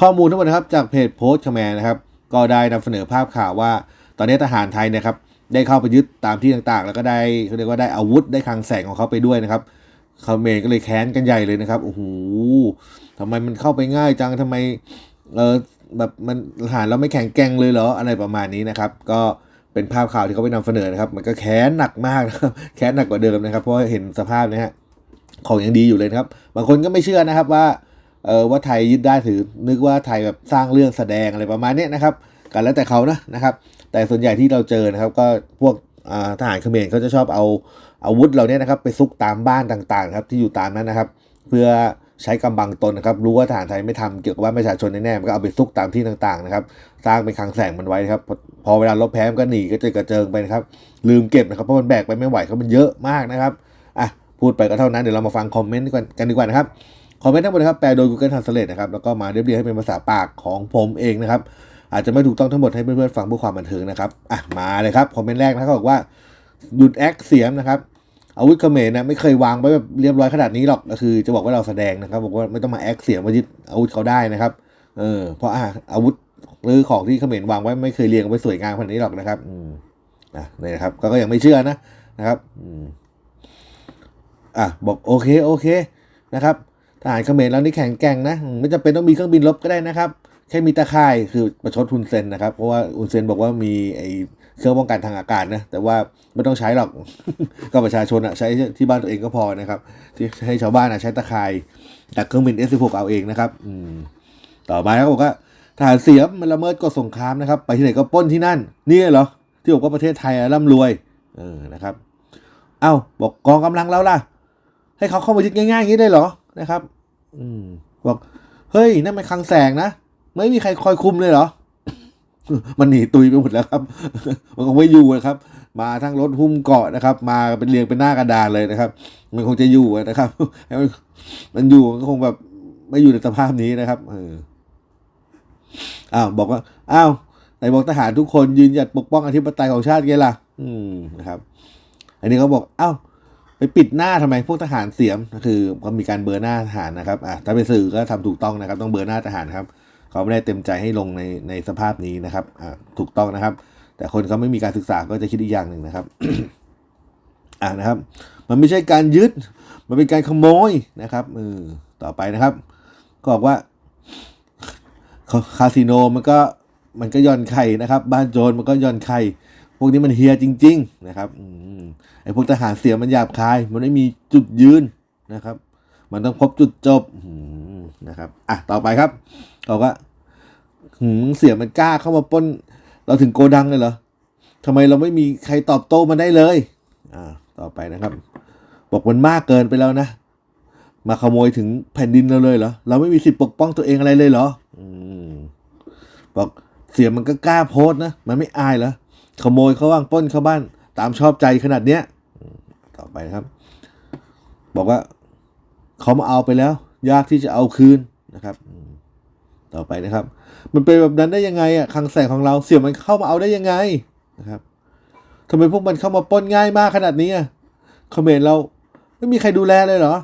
ข้อมูลทั้งหมดนะครับจากเพจโพสต์คแมนนะครับ ก็ได้นำเสนอภาพข่าวว่า ตอนนี้ทหารไทยนะครับได้เข้าไปยึดตามที่ต่างๆ แล้วก็ได้เขาเรียกว่าได้อาวุธได้คลังแสงของเขาไปด้วยนะครับเขมรก็เลยแค้นกันใหญ่เลยนะครับโอ้โหทำไมมันเข้าไปง่ายจังทำไมเออแบบมันทหารเราไม่แข็งแกร่งเลยเหรออะไรประมาณนี้นะครับ ก็เป็นภาพข่าวที่เขาไปนำเสนอนะครับ มันก็แค้นหนักมากนะครับแค้นหนักกว่าเดิมนะครับ เพราะเห็นสภาพนะฮะของยังดีอยู่เลยครับ บางคนก็ไม่เชื่อนะครับว่า เออว่าไทยยึดได้ถือ นึกว่าไทยแบบสร้างเรื่องแสดงอะไรประมาณนี้นะครับกันแล้วแต่เขานะนะครับ แต่ส่วนใหญ่ที่เราเจอนะครับ ก็พวกทหารเขมรเขาจะชอบเอาอาวุธเราเนี่ยนะครับ ไปซุกตามบ้านต่างๆครับที่อยู่ตามนั้นนะครับ เพื่อใช้กำบังตนนะครับ รู้ว่าทหารไทยไม่ทำเกี่ยวกับว่าประชาชนแน่ๆมันก็เอาไปซุกตามที่ต่างๆนะครับ สร้างเป็นคลังแสงมันไว้นะครับ พอพอเวลาลบแพ้มันก็หนีก็จอกระเจิงไปนะครับ ลืมเก็บนะครับเพราะมันแบกไปไม่ไหวเขามันเยอะมากนะครับอะพูดไปก็เท่านั้นเดี๋ยวเรามาฟังคอมเมนต์กันดีกว่านะครับ คอมเมนต์ทั้งหมดนะครับแปลโดย Google Translate นะครับแล้วก็มาเรียบเรียงให้เป็นภาษาปากของผมเองนะครับอาจจะไม่ถูกต้องทั้งหมดให้เพื่อนๆฟังเพื่อความบันเทิงนะครับอะมาเลยครับคอมเมนต์แรกนะเขาบอกว่าหยุดแอคเสียมนะครับอาวุธเขมรนะไม่เคยวางไว้แบบเรียบร้อยขนาดนี้หรอกก็คือ จะบอกว่าเราแสดงนะครับบอกว่าไม่ต้องมาแอคเสียมมายึดอาวุธเขาได้นะครับเออเพราะอะอาวุธหรือของที่เขมรวางไว้ไม่เคยเรียงไว้สวยงามขนาดนี้หรอกนะครับอืมอะนี่นะครับก็ยังไม่เชื่อนะนะครับอืมอะบอกโอเคโอเคนะครับ ทหารเขมรเรานี่แข็งแกร่งนะไม่จำเป็นต้องมีเครื่องบินรบก็ได้นะครับ แค่มีตะข่ายคือประชดฮุนเซนนะครับ เพราะว่าฮุนเซนบอกว่ามีไอเครื่องป้องกันทางอากาศนะ แต่ว่าไม่ต้องใช้หรอกก็ประชาชนอะใช้ที่บ้านตัวเองก็พอนะครับ ที่ให้ชาวบ้านอะใช้ตะข่ายจากเครื่องบิน S16 เอาเองนะครับ อืมต่อมาเขาบอกว่าทหารเสียมมันละเมิดกฎสงครามนะครับ ไปที่ไหนก็ป้นที่นั่น นี่เหรอที่บอกว่าประเทศไทยร่ำรวย เออนะครับ เอ้าบอกกองกำลังเราล่ะ ให้เขาเข้ามายึดง่ายๆอย่างนี้ได้เหรอ นะครับ อืมบอกเฮ้ยนั่นมันคลังแสงนะไม่มีใครคอยคุมเลยเหรอ มันหนีตุยไปหมดแล้วครับ มันคงไม่อยู่นะครับ มาทั้งรถหุ้มเกาะนะครับ มาเป็นเรียงเป็นหน้ากระดานเลยนะครับ มันคงจะอยู่นะครับให้มันมันอยู่มันก็คงแบบไม่อยู่ในสภาพนี้นะครับ เอออ้าวบอกว่าอ้าวไหนบอกทหารทุกคนยืนหยัดปกป้องอธิปไตยของชาติไงล่ะ อืมนะครับ อันนี้เขาบอก อ้าว ไปปิดหน้าทำไมพวกทหารเสียมคือก็มีการเบอร์หน้าทหารนะครับอะถ้าเป็นสื่อก็ทำถูกต้องนะครับ ต้องเบอร์หน้าทหารครับเขาไม่ได้เต็มใจให้ลงในในสภาพนี้นะครับอ่าถูกต้องนะครับ แต่คนเขาไม่มีการศึกษาก็จะคิดอีกอย่างหนึ่งนะครับอ่านะครับ มันไม่ใช่การยึด มันเป็นการขโมยนะครับเออต่อไปนะครับ ก็บอกว่าคาสิโนมันก็มันก็ย่อนไข่นะครับ บ้านโจรมันก็ย่อนไข่ วกนี้มันเฮียจริง ๆ นะครับอไอ้พวกทหารเสียมันหยาบคาย มันไม่มีจุดยืนนะครับ มันต้องพบจุดจบนะครับ อะต่อไปครับบอกว่าหืมเสียมันกล้าเข้ามาป้น เราถึงโกดังเลยเหรอทำไมเราไม่มีใครตอบโต้มันได้เลย อ่า ต่อไปนะครับ บอกมันมากเกินไปแล้วนะ มาขโมยถึงแผ่นดินเราเลยเหรอ เราไม่มีสิทธิ์ปกป้องตัวเองอะไรเลยเหรอ อืม บอกเสียมันก็กล้าโพสนะ มันไม่อายเหรอ ขโมยเขาว่างป้นเข้าบ้าน ตามชอบใจขนาดเนี้ยต่อไปครับ บอกว่าเขามาเอาไปแล้ว ยากที่จะเอาคืนนะครับ ต่อไปนะครับ มันเป็นแบบนั้นได้ยังไงอะคังแสงของเราเสี่ยมันเข้ามาเอาได้ยังไงนะครับทำไมพวกมันเข้ามาป้นง่ายมากขนาดนี้อะเขมรเรา ไม่มีใครดูแลเลยเหรอ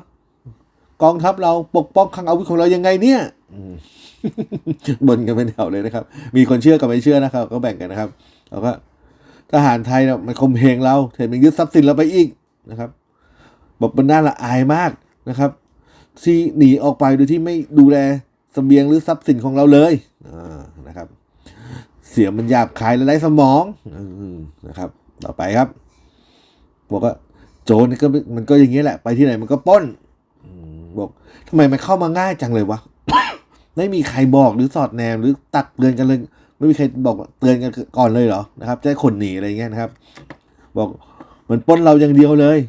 กองทัพเราปกป้องคังอาวุธของเรายังไงเนี่ยบนกันเป็นแถวเลยนะครับ มีคนเชื่อกับไม่เชื่อนะครับ ก็แบ่งกันนะครับแล้วก็ ทหารไทยเนี่ยมันข่มเหงเราแถมยังยึดทรัพย์สินเราไปอีกนะครับบอกมันน่าละอายมากนะครับ ที่หนีออกไปโดยที่ไม่ดูแลเสบียงหรือทรัพย์สินของเราเลยนะครับ เสียงมันหยาบคายและไร้สมองนะครับ ต่อไปครับบอกว่าโจรนี่ก็มันก็อย่างนี้แหละ ไปที่ไหนมันก็ป้นบอกทำไมมันเข้ามาง่ายจังเลยวะไม่มีใครบอกหรือสอดแนมหรือตักเตือนกันเลย ไม่มีใครบอกเตือนกันก่อนเลยเหรอนะครับจะให้คนหนีอะไรเงี้ยนะครับ บอกมันป้นเราอย่างเดียวเลย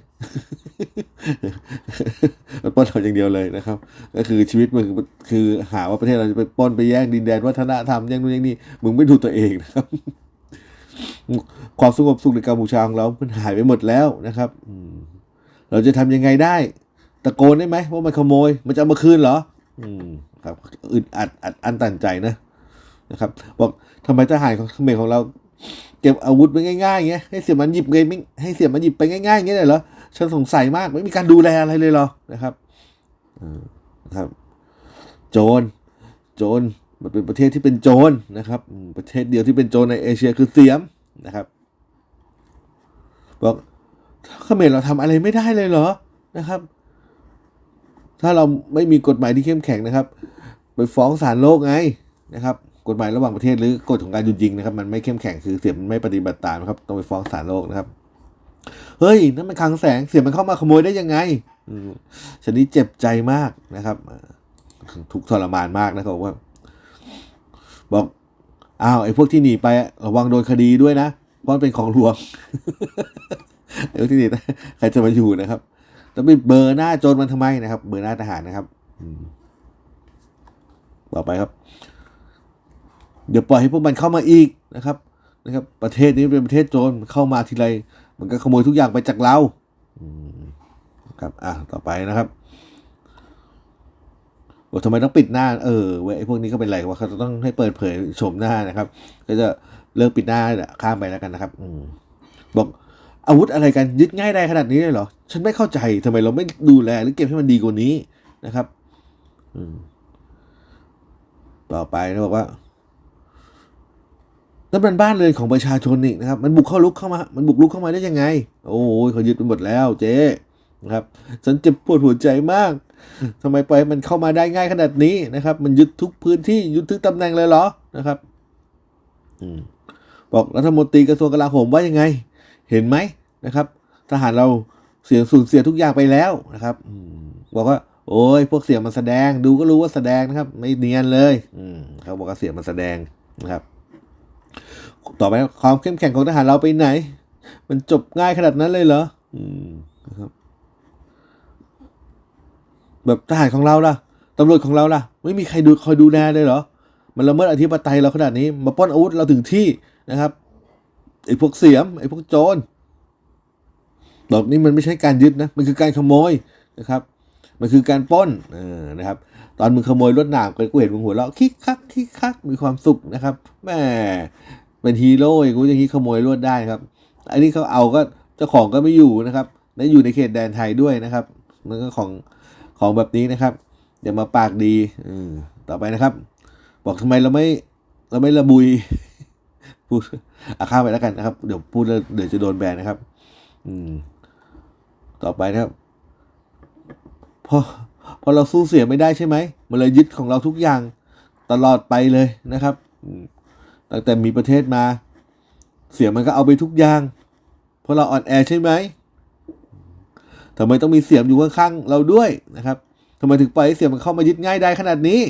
มันป้นเราอย่างเดียวเลยนะครับ ก็คือชีวิตมึงคือหาว่าประเทศเราจะไปป้นไปแย่งดินแดนวัฒนธรรมแย่งนู่นแย่งนี่มึงไม่ดูตัวเองนะครับ ความสงบสุขในกัมพูชาของเรา มันหายไปหมดแล้วนะครับเราจะทำยังไงได้ ตะโกนได้ไหมว่ามันขโมย มันจะเอามาคืนเหรอ อืม ครับอึดอัดอัดอันตันใจนะ นะครับบอกทำไมทหารของเขมรของเราเก็บอาวุธไปง่ายๆเงี้ยให้เสียมันหยิบไงไม่ให้เสียมันหยิบไปง่ายๆอย่างเงี้ยเลยเหรอฉันสงสัยมากไม่มีการดูแลอะไรเลยเหรอนะครับอืมนะครับ โจรโจรมันเป็นประเทศที่เป็นโจรนะครับ ประเทศเดียวที่เป็นโจรในเอเชียคือเสียมนะครับบอกเขมรเราทำอะไรไม่ได้เลยเหรอนะครับ ถ้าเราไม่มีกฎหมายที่เข้มแข็งนะครับ ไปฟ้องศาลโลกไงนะครับ กฎหมายระหว่างประเทศหรือกฎของการหยุดยิงนะครับ มันไม่เข้มแข็งคือเสียมันไม่ปฏิบัติตามครับต้องไปฟ้องศาลโลกนะครับ เฮ้ยนั่นมันคลังแสงเสียมันเข้ามาขโมยได้ยังไงอืมชนิดเจ็บใจมากนะครับอ่าทุกทรมานมากนะครับว่า บอกอ้าวไอ้พวกที่หนีไประวังโดนคดีด้วยนะเพราะเป็นของหลวงไอ้พวกที่หนีใครจะมาอยู่นะครับแล้วไปเบอร์หน้าโจรมันทำไมนะครับ เบอร์หน้าทหารนะครับอืมต่อไปครับ เดี๋ยวปล่อยให้พวกมันเข้ามาอีกนะครับนะครับ ประเทศนี้เป็นประเทศโจรเข้ามาทีไรมันก็ขโมยทุกอย่างไปจากเราครับอะต่อไปนะครับบอกทำไมต้องปิดหน้า เออเว้ยพวกนี้ก็เป็นไรวะเขาจะต้องให้เปิดเผยโฉมหน้านะครับ ก็จะเลิกปิดหน้าข้ามไปแล้วกันนะครับอืบอกอาวุธอะไรกันยึดง่ายได้ขนาดนี้เลยเหรอ ฉันไม่เข้าใจทำไมเราไม่ดูแลหรือเก็บให้มันดีกว่านี้นะครับ อืมต่อไปนะบอกว่า นั่นเป็นบ้านเรือนของประชาชนนี่นะครับ มันบุกเข้าลุกเข้ามา มันบุกลุกเข้ามาได้ยังไง โอ้ยเขายึดไปหมดแล้วเจ๊นะครับ ฉันเจ็บปวดหัวใจมากทำไมปล่อยมันเข้ามาได้ง่ายขนาดนี้นะครับ มันยึดทุกพื้นที่ยึดทุกตำแหน่งเลยเหรอนะครับอืมบอกรัฐมนตรีกระทรวงกลาโหมว่ายังไง เห็นไหมนะครับ ทหารเราเสียสูญเสียทุกอย่างไปแล้วนะครับอบอกว่า โอ้ยพวกเสียงมันแสดง ดูก็รู้ว่าแสดงนะครับ ไม่เนียนเลย อืมเขาบอกว่าเสียงมันแสดงนะครับ ต่อไปความเข้มแข็งของทหารเราไปไหน มันจบง่ายขนาดนั้นเลยเหรออืมนะครับแบบทหารของเราล่ะตำรวจของเราล่ะ ไม่มีใครดูคอยดูแลเลยเหรอ มันละเมิดอธิปไตยเราขนาดนี้ มาปล้นอาวุธเราถึงที่นะครับไอ้พวกเสียมไอ้พวกโจรบอกนี่มันไม่ใช่การยึดนะ มันคือการขโมยนะครับ มันคือการป้นเออนะครับ ตอนมึงขโมยรถหนามกันกูเห็นมึงหัวเราะคิกคักคิกคักมีความสุขนะครับแม่ เป็นฮีโร่อย่างกูอย่างนี้ขโมยรถได้ครับ อันนี้เขาเอาก็เจ้าของก็ไม่อยู่นะครับ และอยู่ในเขตแดนไทยด้วยนะครับมันก็ของของแบบนี้นะครับอย่ามาปากดีอืมต่อไปนะครับ บอกทำไมเราไม่เราไม่ระบุยพูดอาข้าไปแล้วกันนะครับ เดี๋ยวพูดแล้วเดี๋ยวจะโดนแบนนะครับ อืม ต่อไปนะครับพอพอเราสู้เสียไม่ได้ใช่ไหมมันเลยยึดของเราทุกอย่างตลอดไปเลยนะครับอื ตั้งแต่มีประเทศมา เสียมันก็เอาไปทุกอย่าง เพราะเราอ่อนแอใช่ไหมทำไมต้องมีเสียมอยู่ข้างๆเราด้วยนะครับทำไมถึงปล่อยให้เสียมมันเข้ามายึดง่ายได้ขนาดนี้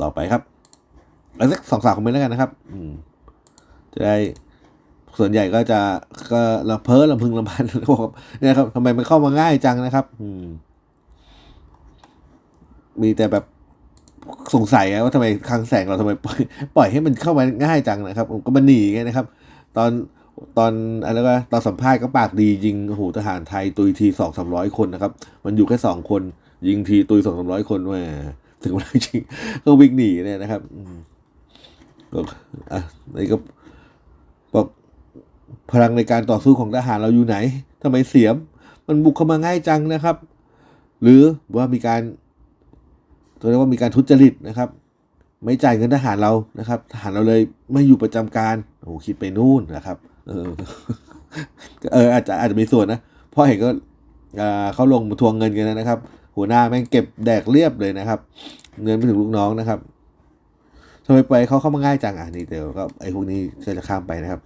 ต่อไปครับเอาสักสองสามคอมเมนต์แล้วกันนะครับจะได้ส่วนใหญ่ก็จะก็ละเพ้อลำพึงลำพันบอกว่าเนี่ยครับทำไมมันเข้ามาง่ายจังนะครับ อืม มีแต่แบบ สงสัยว่าทำไมคลังแสงเราทำไมปล่อยปล่อยให้มันเข้ามาง่ายจังนะครับผมก็มันหนีไงนะครับ ตอนตอนอะไรก็ตอนสัมภาษณ์ก็ปากดียิงโอ้โหทหารไทยตุยทีสองสามร้อยคนนะครับ มันอยู่แค่สองคน ยิงทีตุยสองสามร้อยคนแหมถึงเวลาจริงก็วิ่งหนีเนี่ยนะครับอืมบอกอะนี่ก็บอกพลังในการต่อสู้ของทหารเราอยู่ไหนทำไมเสียม มันบุกเข้ามาง่ายจังนะครับ หรือว่ามีการ เรียกว่ามีการทุจริตนะครับ ไม่จ่ายเงินทหารเรานะครับ ทหารเราเลยไม่อยู่ประจำการโอ้โหคิดไปนู่นนะครับ เออเอออาจจะอาจจะมีส่วนนะเพราะเห็นก็เขาลงมาทวงเงินกันนะครับ หัวหน้าแม่งเก็บแดกเรียบเลยนะครับ เงินไปถึงลูกน้องนะครับทำไมไปเขาเข้ามาง่ายจังอะนี่เดี๋ยวก็ไอ้พวกนี้ก็จะข้ามไปนะครับ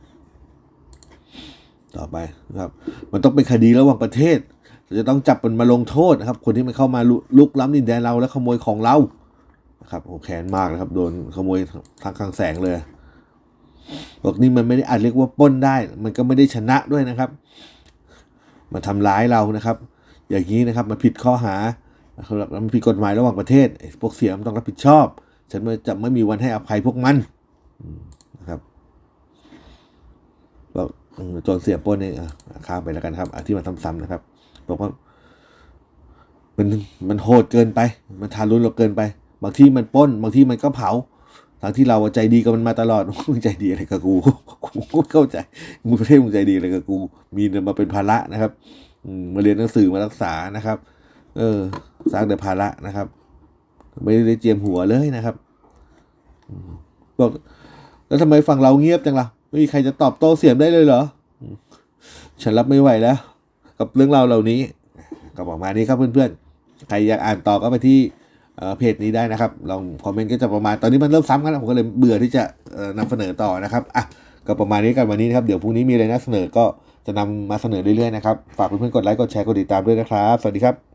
ต่อไปนะครับ มันต้องเป็นคดีระหว่างประเทศ จะต้องจับมันมาลงโทษนะครับ คนที่มันเข้ามาลุลกล้ำดินแดนเราและขโมยของเรานะครับโอ้แค้นมากนะครับ โดนขโมยทางคลังแสงเลยบอกนี่มันไม่ได้อาจเรียกว่าปล้นได้ มันก็ไม่ได้ชนะด้วยนะครับ มันทำร้ายเรานะครับ อย่างนี้นะครับ มันผิดข้อหามันผิดกฎหมายระหว่างประเทศพวกเสียมนต้องรับผิดชอบ ฉันจะไม่มีวันให้อภัยพวกมันนะครับบอกเออโจรเสียปล้นนี่อะข้ามไปแล้วกันครับที่มันซ้ำๆนะครับ บอกว่ามันมันโหดเกินไป มันทารุณเราเกินไป บางที่มันป้น บางที่มันก็เผาทั้งที่เราใจดีกับมันมาตลอดมึงใจดีอะไรกับกูกูเข้าใจมึงประเทศมึงใจดีอะไรกับกู มีมาเป็นภาระนะครับมาเรียนหนังสือมารักษานะครับ เออ สร้างแต่ภาระนะครับ ไม่ได้เจียมหัวเลยนะครับบอกแล้วทำไมฝั่งเราเงียบจังล่ะไม่มีใครจะตอบโต้เสียมได้เลยเหรอ ฉันรับไม่ไหวแล้ว กับเรื่องราวเหล่านี้ก็ประมาณนี้ครับเพื่อนๆ ใครอยากอ่านต่อก็ไปที่เพจนี้ได้นะครับ ลองคอมเมนต์ก็จะประมาณ ตอนนี้มันเริ่มซ้ำกันแล้วผมก็เลยเบื่อที่จะเอ่อนำเสนอต่อนะครับ อะ ก็ประมาณนี้กันวันนี้นะครับ เดี๋ยวพรุ่งนี้มีอะไรน่าเสนอก็จะนำมาเสนอเรื่อยๆนะครับ ฝากเพื่อนๆ กดไลค์ กดแชร์ กดติดตามด้วยนะครับ สวัสดีครับ